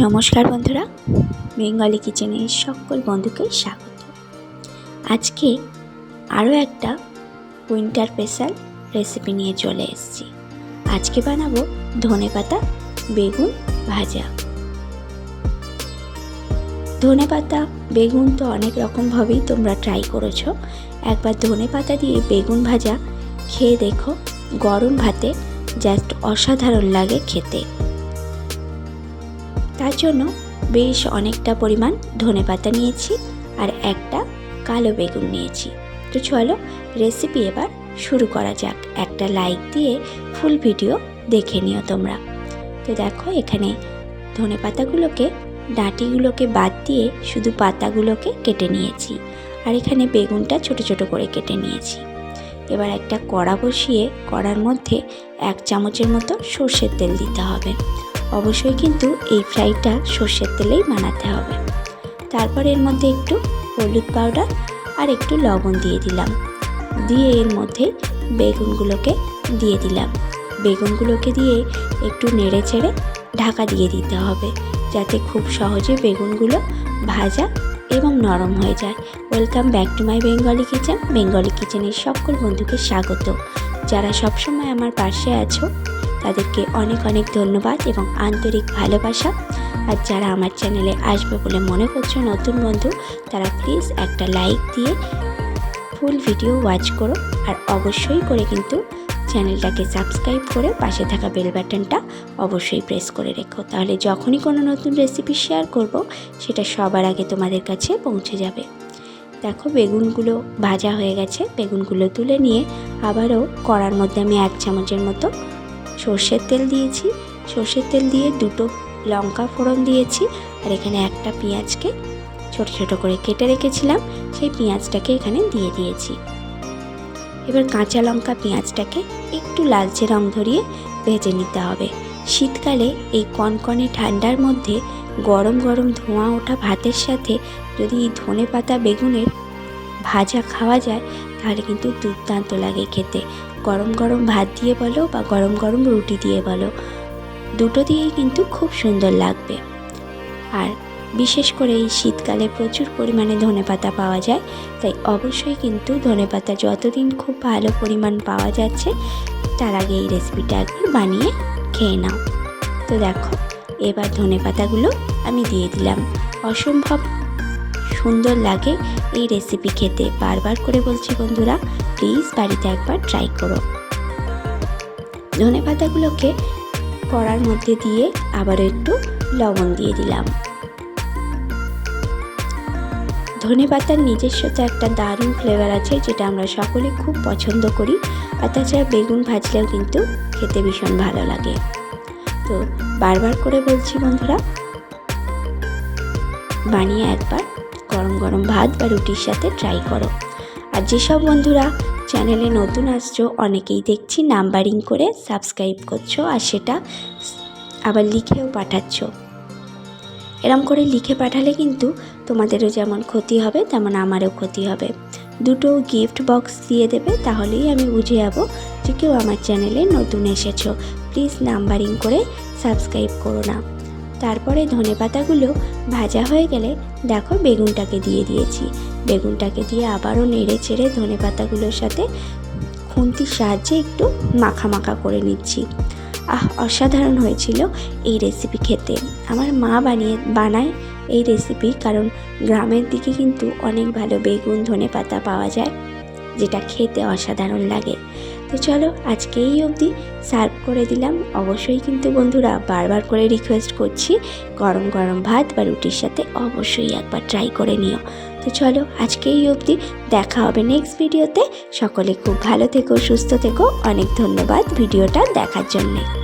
নমস্কার বন্ধুরা, বেঙ্গলি কিচেনের সকল বন্ধুকে স্বাগত। আজকে আরও একটা উইন্টার স্পেশাল রেসিপি নিয়ে চলে এসেছি। আজকে বানাবো ধনেপাতা বেগুন ভাজা। ধনেপাতা বেগুন তো অনেক রকমভাবেই তোমরা ট্রাই করেছ। একবার ধনেপাতা দিয়ে বেগুন ভাজা খেয়ে দেখো, গরম ভাতে জাস্ট অসাধারণ লাগে খেতে। তার জন্য বেশ অনেকটা পরিমাণ ধনে পাতা নিয়েছি আর একটা কালো বেগুন নিয়েছি। তো চলো রেসিপি এবার শুরু করা যাক। একটা লাইক দিয়ে ফুল ভিডিও দেখে নিও তোমরা। তো দেখো এখানে ধনে পাতাগুলোকে, ডাঁটিগুলোকে বাদ দিয়ে শুধু পাতাগুলোকে কেটে নিয়েছি আর এখানে বেগুনটা ছোট ছোট করে কেটে নিয়েছি। এবার একটা কড়া বসিয়ে কড়ার মধ্যে এক চামচের মতো সর্ষের তেল দিতে হবে। অবশ্যই কিন্তু এই ফ্রাইটা সর্ষের তেলেই বানাতে হবে। তারপর এর মধ্যে একটু হলুদ পাউডার আর একটু লবণ দিয়ে দিলাম। দিয়ে এর মধ্যে বেগুনগুলোকে দিয়ে দিলাম। বেগুনগুলোকে দিয়ে একটু নেড়ে চেড়ে ঢাকা দিয়ে দিতে হবে যাতে খুব সহজে বেগুনগুলো ভাজা এবং নরম হয়ে যায়। Welcome back to my Bengali kitchen. Bengali কিচেনের সকল বন্ধুকে স্বাগত। যারা সবসময় আমার পাশে আছো তাদেরকে অনেক অনেক ধন্যবাদ এবং আন্তরিক ভালোবাসা। আর যারা আমার চ্যানেলে আসবে বলে মনে করছ নতুন বন্ধু, তারা প্লিজ একটা লাইক দিয়ে ফুল ভিডিও ওয়াচ করো। আর অবশ্যই করে কিন্তু চ্যানেলটাকে সাবস্ক্রাইব করে পাশে থাকা বেল বাটনটা অবশ্যই প্রেস করে রেখো। তাহলে যখনই কোনো নতুন রেসিপি শেয়ার করব, সেটা সবার আগে তোমাদের কাছে পৌঁছে যাবে। দেখো বেগুনগুলো ভাজা হয়ে গেছে। বেগুনগুলো তুলে নিয়ে আবারও কড়ার মধ্যে আমি এক চামচের মতো সর্ষের তেল দিয়েছি। সর্ষের তেল দিয়ে দুটো লঙ্কা ফোড়ন দিয়েছি আর এখানে একটা পেঁয়াজকে ছোট ছোট করে কেটে রেখেছিলাম। সেই পেঁয়াজটাকে এখানে দিয়ে দিয়েছি। এবার কাঁচা লঙ্কা পেঁয়াজটাকে একটু লালচে রং ধরিয়ে ভেজে নিতে হবে। শীতকালে এই কনকনে ঠান্ডার মধ্যে গরম গরম ধোঁয়া ওঠা ভাতের সাথে যদি ধনে পাতা বেগুনের ভাজা খাওয়া যায় তাহলে কিন্তু দুর্দান্ত লাগে খেতে। গরম গরম ভাত দিয়ে বলো বা গরম গরম রুটি দিয়ে বলো, দুটো দিয়েই কিন্তু খুব সুন্দর লাগবে। আর বিশেষ করে এই শীতকালে প্রচুর পরিমাণে ধনেপাতা পাওয়া যায়, তাই অবশ্যই কিন্তু ধনেপাতা যতদিন খুব ভালো পরিমাণ পাওয়া যাচ্ছে, তার আগে এই রেসিপিটা একবার বানিয়ে খেয়ে নাও। তো দেখো, এবার ধনেপাতাগুলো আমি দিয়ে দিলাম। অসম্ভব সুন্দর লাগে এই রেসিপি খেতে। বারবার করে বলছি বন্ধুরা প্লিজ বাড়িতে একবার ট্রাই করো। ধনে পাতাগুলোকে কড়ার মধ্যে দিয়ে আবারও একটু লবণ দিয়ে দিলাম। ধনে পাতার নিজস্ব তো একটা দারুণ ফ্লেভার আছে, যেটা আমরা সকলে খুব পছন্দ করি। আর তাছাড়া বেগুন ভাজলেও কিন্তু খেতে ভীষণ ভালো লাগে। তো বারবার করে বলছি বন্ধুরা, বানিয়ে একবার গরম গরম ভাত বা রুটির সাথে ট্রাই করো। আর যেসব বন্ধুরা চ্যানেলে নতুন আসছো, অনেকেই দেখছি নাম্বারিং করে সাবস্ক্রাইব করছ আর সেটা আবার লিখেও পাঠাচ্ছ। এরম করে লিখে পাঠালে কিন্তু তোমাদেরও যেমন ক্ষতি হবে, তেমন আমারও ক্ষতি হবে। দুটো গিফট বক্স দিয়ে দেবে, তাহলেই আমি বুঝে যাব যে কেউ আমার চ্যানেলে নতুন এসেছ। প্লিজ নাম্বারিং করে সাবস্ক্রাইব করো না। তারপরে ধনে পাতাগুলো ভাজা হয়ে গেলে দেখো বেগুনটাকে দিয়ে দিয়েছি। বেগুনটাকে দিয়ে আবারও নেড়ে চেড়ে ধনে পাতাগুলোর সাথে খুন্তির সাহায্যে একটু মাখা মাখা করে নিচ্ছি। আহ, অসাধারণ হয়েছিল এই রেসিপি খেতে। আমার মা বানিয়ে, বানায় এই রেসিপি কারণ গ্রামের দিকে কিন্তু অনেক ভালো বেগুন, ধনে পাতা পাওয়া যায়, যেটা খেতে অসাধারণ লাগে। তো চলো আজকে এই অবধি সার্ভ করে দিলাম। অবশ্যই কিন্তু বন্ধুরা বারবার করে রিকোয়েস্ট করছি, গরম গরম ভাত বা রুটির সাথে অবশ্যই একবার ট্রাই করে নিও। তো চলো আজকে এই অবধি দেখা হবে নেক্সট ভিডিওতে সকলে খুব ভালো থেকো, সুস্থ থেকো। অনেক ধন্যবাদ ভিডিওটা দেখার জন্যে।